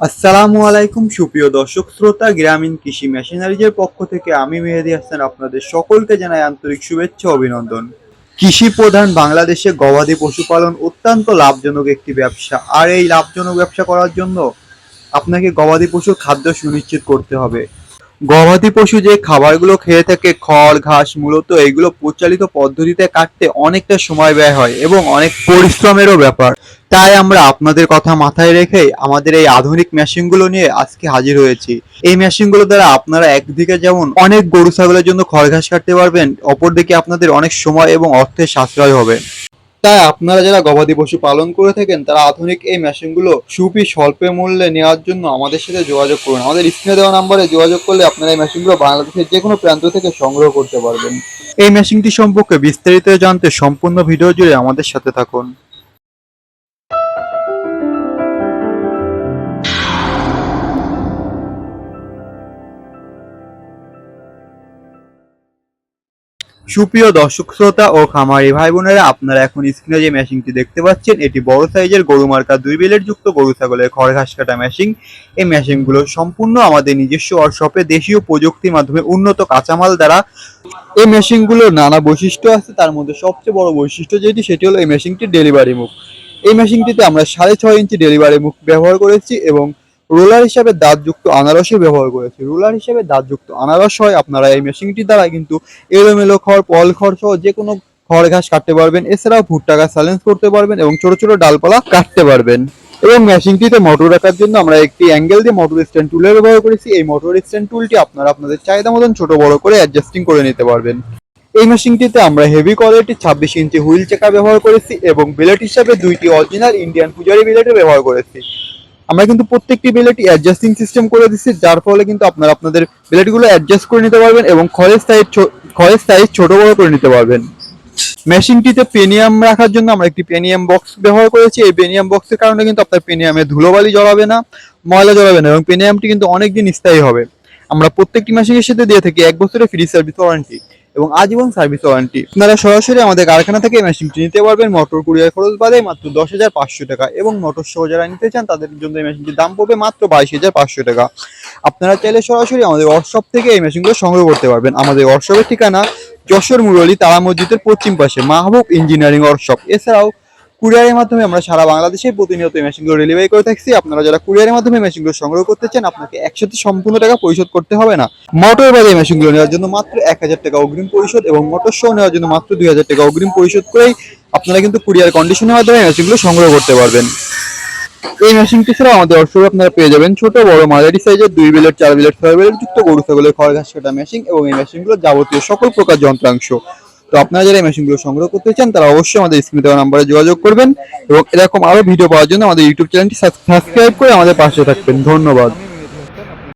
আসসালামু আলাইকুম, সুপ্রিয় দর্শক, শ্রোতা, গ্রামীণ কৃষি মেশিনারিজের পক্ষ থেকে আমি মেহেদি হাসান আপনাদের সকলকে জানাই আন্তরিক শুভেচ্ছা অভিনন্দন। কৃষি প্রধান বাংলাদেশে গবাদি পশুপালন অত্যন্ত লাভজনক একটি ব্যবসা। আর এই লাভজনক ব্যবসা করার জন্য আপনাকে গবাদি পশুর খাদ্য সুনিশ্চিত করতে হবে। গবাদি পশু যে খাবারগুলো খেয়ে থাকে, খড়, ঘাস, মূলত এগুলো প্রচলিত পদ্ধতিতে কাটতে অনেকটা সময় ব্যয় হয় এবং অনেক পরিশ্রমেরও ব্যাপার। তাই আমরা আপনাদের কথা মাথায় রেখে আমাদের এই আধুনিক মেশিনগুলো নিয়ে আজকে হাজির হয়েছি। এই মেশিনগুলো দ্বারা আপনারা একদিকে যেমন অনেক গরু, ছাগলের জন্য খড়, ঘাস কাটতে পারবেন, অপরদিকে আপনাদের অনেক সময় এবং অর্থের সাশ্রয় হবে। তাই আপনারা যারা গবাদি পশু পালন করে থাকেন, তারা আধুনিক এই মেশিনগুলো সুপি স্বল্প মূল্যে নেওয়ার জন্য আমাদের সাথে যোগাযোগ করুন। আমাদের স্ক্রিনে দেওয়া নাম্বারে যোগাযোগ করলে আপনারা এই মেশিনগুলো বাংলাদেশের যে কোনো প্রান্ত থেকে সংগ্রহ করতে পারবেন। এই মেশিনটি সম্পর্কে বিস্তারিত জানতে সম্পূর্ণ ভিডিও জুড়ে আমাদের সাথে থাকুন। সুপ্রিয় দর্শক শ্রোতা ও খামারি ভাই বোনেরা আপনারা এখন স্ক্রিনে যে মেশিনটি দেখতে পাচ্ছেন, এটি বড় সাইজের গরু মার্কা দুই বিলের যুক্ত গরু ছাগলের খড় ঘাস কাটা মেশিন এই মেশিনগুলো সম্পূর্ণ আমাদের নিজস্ব ওয়ার্কশপে দেশীয় প্রযুক্তির মাধ্যমে উন্নত কাঁচামাল দ্বারা। এই মেশিনগুলোর নানা বৈশিষ্ট্য আছে, তার মধ্যে সবচেয়ে বড় বৈশিষ্ট্য যেটি, সেটি হলো এই মেশিনটির ডেলিভারি মুখ। এই মেশিনটিতে আমরা সাড়ে ছয় ইঞ্চি ডেলিভারি মুখ ব্যবহার করেছি এবং রোলার হিসাবে দাঁতযুক্ত আনারসও ব্যবহার করেছি। রোলার হিসাবে দাঁতযুক্ত আনারস হয়, আপনারা এই মেশিনটির দ্বারা কিন্তু এলোমেলো খড়, পল খড় সহ যে কোনো খড় ঘাস কাটতে পারবেন। এছাড়াও ভুট্টা গাছ চ্যালেঞ্জ করতে পারবেন এবং ছোট ছোট ডালপালা কাটতে পারবেন। এবং মেশিনটিতে মোটর রাখার জন্য আমরা একটি অ্যাঙ্গেল দিয়ে মোটর স্ট্যান্ড টুলের ব্যবহার করেছি। এই মোটর স্ট্যান্ড টুলটি আপনারা আপনাদের চাহিদা মতন ছোট, বড় করে অ্যাডজাস্টিং করে নিতে পারবেন। এই মেশিনটিতে আমরা হেভি কোয়ালিটি ছাব্বিশ ইঞ্চি হুইল চেকার ব্যবহার করেছি এবং বিলেট হিসাবে দুইটি অরিজিনাল ইন্ডিয়ান পূজারি বিলেটের ব্যবহার করেছি। আমরা কিন্তু প্রত্যেকটি বিলেটই অ্যাডজাস্টিং সিস্টেম করে দিচ্ছি, যার ফলে কিন্তু আপনারা আপনাদের বিলেটগুলো অ্যাডজাস্ট করে নিতে পারবেন এবং খড়ের সাইজ খড়ের সাইজ ছোট বড় করে নিতে পারবেন। মেশিনটিতে পেনিয়াম রাখার জন্য আমরা একটি পেনিয়াম বক্স ব্যবহার করেছি। এই পেনিয়াম বক্সের কারণে কিন্তু আপনার পেনিয়ামে ধুলোবালি জড়াবে না, ময়লা জড়াবে না এবং পেনিয়ামটি কিন্তু অনেকদিন স্থায়ী হবে। আমরা প্রত্যেকটি মেশিনের সাথে দিয়ে থাকি এক বছরের ফ্রি সার্ভিস ওয়ারেন্টি এবং আজীবন সার্ভিস ওয়ারেন্টি আপনারা সরাসরি আমাদের কারখানা থেকে মেশিনটি নিতে পারবেন। মোটর কুরিয়ার খরচ বাদে মাত্র দশ হাজার পাঁচশো টাকা এবং মোটর সহ যারা নিতে চান, তাদের জন্য এই মেশিনটির দাম পড়বে মাত্র বাইশ হাজার পাঁচশো টাকা। আপনারা চাইলে সরাসরি আমাদের ওয়ার্কশপ থেকে এই মেশিনগুলো সংগ্রহ করতে পারবেন। আমাদের ওয়ার্কশপের ঠিকানা যশোর মুরলী, তারা মসজিদের পশ্চিম পাশে মাহবুব ইঞ্জিনিয়ারিং ওয়ার্কশপ এছাড়াও কুরিয়ারের মাধ্যমে আমরা সারা বাংলাদেশে প্রতিনিয়ত এই মেশিনগুলো ডেলিভারি করে থাকছি। আপনারা যারা কুরিয়ারের মাধ্যমে মেশিনগুলো সংগ্রহ করতে চান, আপনাকে একসাথে সম্পূর্ণ টাকা পরিশোধ করতে হবে না। মোটর বাদে এই মেশিনগুলো নেওয়ার জন্য মাত্র এক হাজার টাকা অগ্রিম পরিশোধ এবং মোটর সহ নেওয়ার জন্য মাত্র দুই হাজার টাকা অগ্রিম পরিশোধ করেই আপনারা কিন্তু কুরিয়ার কন্ডিশনের মাধ্যমে মেশিনগুলো সংগ্রহ করতে পারবেন। এই মেশিনটি ছাড়া আমাদের অবশ্যই আপনারা পেয়ে যাবেন ছোট, বড়, মাঝারি সাইজের দুই বিলের চার বিলের ছয় বিলের যুক্ত গরু, ছাগলের খড়, ঘাস কাটা মেশিন এবং এই মেশিনগুলো যাবতীয় সকল প্রকার যন্ত্রাংশ। তো আপনারা যারা এই মেশিনগুলো সংগ্রহ করতে চান, তারা অবশ্যই আমাদের স্ক্রিনে দেওয়া নাম্বারে যোগাযোগ করবেন এবং এরকম আরও ভিডিও পাওয়ার জন্য আমাদের ইউটিউব চ্যানেলটি সাবস্ক্রাইব করে আমাদের পাশে থাকবেন। ধন্যবাদ।